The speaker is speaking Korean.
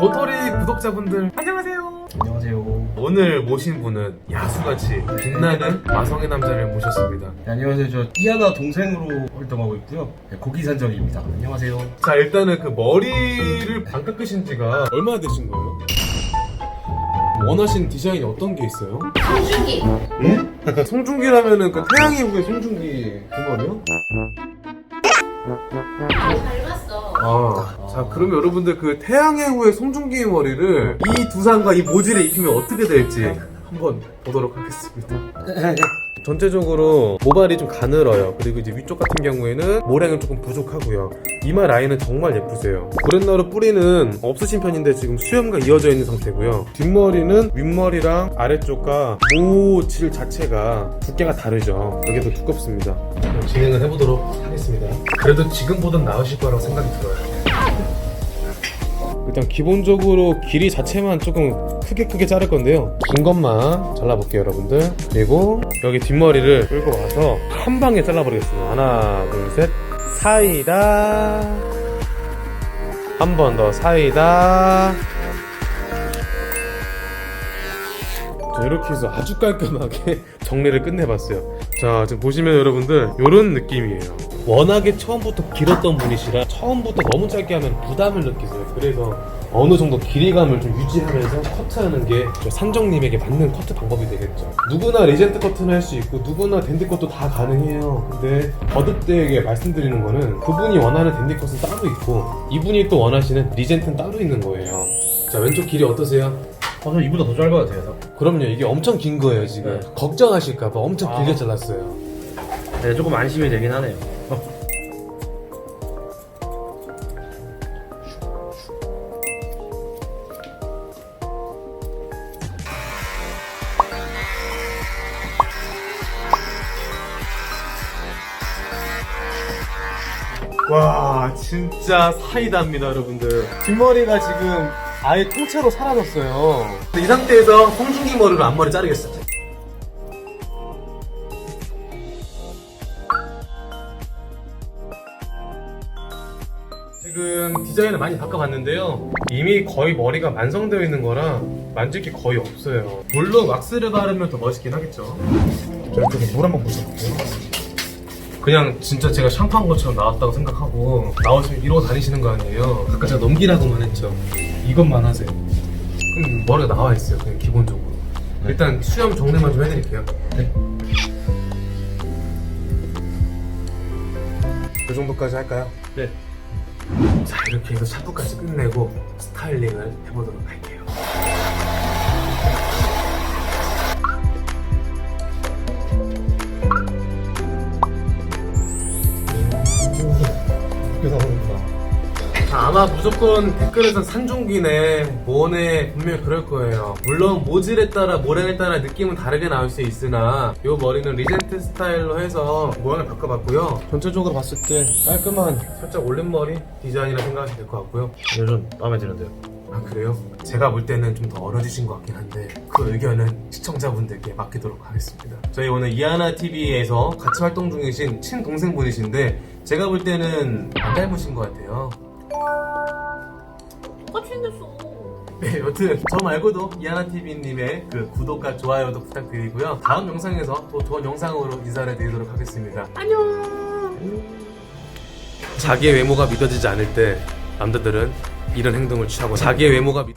도토리 구독자분들 안녕하세요. 안녕하세요. 오늘 모신 분은 야수같이 빛나는 마성의 남자를 모셨습니다. 네, 안녕하세요. 저 이하나 동생으로 활동하고 있고요. 네, 고기산정입니다. 안녕하세요. 자 일단은 그 머리를 반값 끄신 지가 얼마나 되신 거예요? 원하시는 디자인이 어떤 게 있어요? 송중기 송중기라면은 그 태양의 후예 송중기 그 머리요? 아, 자 그러면 여러분들 그 태양의 후예 송중기 머리를 이 두상과 이 모질에 입히면 어떻게 될지 한번 보도록 하겠습니다. 전체적으로 모발이 좀 가늘어요. 그리고 이제 위쪽 같은 경우에는 모량은 조금 부족하고요. 이마 라인은 정말 예쁘세요. 브랜나루 뿌리는 없으신 편인데 지금 수염과 이어져 있는 상태고요. 뒷머리는 윗머리랑 아래쪽과 모질 자체가 두께가 다르죠. 여기 더 두껍습니다. 진행을 해보도록 하겠습니다. 그래도 지금보단 나으실 거라고 생각이 들어요. 일단 기본적으로 길이 자체만 조금 크게 크게 자를 건데요. 긴 것만 잘라볼게요 여러분들. 그리고 여기 뒷머리를 끌고 와서 한 방에 잘라버리겠습니다. 하나 둘 셋. 사이다. 한 번 더. 사이다. 자, 이렇게 해서 아주 깔끔하게 정리를 끝내봤어요. 자 지금 보시면 여러분들 이런 느낌이에요 워낙에 처음부터 길었던 분이시라 처음부터 너무 짧게 하면 부담을 느끼세요 그래서 어느 정도 길이감을 좀 유지하면서 커트하는 게저 산정님에게 맞는 커트 방법이 되겠죠 누구나 리젠트 커트는 할 수 있고 누구나 댄디 컷도 다 가능해요 근데 거듭되게 말씀드리는 거는 그분이 원하는 댄디 컷은 따로 있고 이분이 또 원하시는 리젠트는 따로 있는 거예요 자 왼쪽 길이 어떠세요? 어, 저 이보다 더 짧아도 돼요. 그럼요 이게 엄청 긴 거예요 지금 네. 걱정하실까봐 엄청 아. 길게 잘랐어요 네, 조금 안심이 되긴 하네요. 와 진짜 사이다입니다 여러분들. 뒷머리가 지금 아예 통째로 사라졌어요. 이 상태에서 송중기 머리로 앞머리 자르겠어요 지금 디자인을 많이 바꿔봤는데요 이미 거의 머리가 완성되어 있는 거라 만질 게 거의 없어요 물론 왁스를 바르면 더 멋있긴 하겠죠 저 이쪽에 물 한번 부숴볼게요 그냥 진짜 제가 샴푸한 것처럼 나왔다고 생각하고 나오시면 이러고 다니시는 거 아니에요? 아까 제가 넘기라고만 했죠. 이것만 하세요. 그럼 머리가 나와 있어요. 그냥 기본적으로. 일단 수염 정리만 좀 해드릴게요. 네. 이 정도까지 할까요? 네. 자 이렇게 해서 샴푸까지 끝내고 스타일링을 해보도록 할게요. 자, 아마 무조건 댓글에선 산중기네, 뭐네, 분명히 그럴 거예요. 물론 모질에 따라, 모량에 따라 느낌은 다르게 나올 수 있으나, 이 머리는 리젠트 스타일로 해서 모양을 바꿔봤고요. 전체적으로 봤을 때 깔끔한, 살짝 올린 머리 디자인이라 생각하시면 될 것 같고요. 요즘 마음에 드는데요. 아, 그래요? 제가 볼 때는 좀 더 어려지신 것 같긴 한데, 그 의견은 시청자분들께 맡기도록 하겠습니다. 저희 오늘 이하나 TV에서 같이 활동 중이신 친동생분이신데, 제가 볼 때는 안 닮으신 것 같아요. 똑같이 생겼어 네, 여튼 저 말고도 이하나TV님의 그 구독과 좋아요도 부탁드리고요. 다음 영상에서 또 좋은 영상으로 인사를 드리도록 하겠습니다. 안녕 자기의 외모가 믿어지지 않을 때 남자들은 이런 행동을 취하고 자기의 외모가 믿...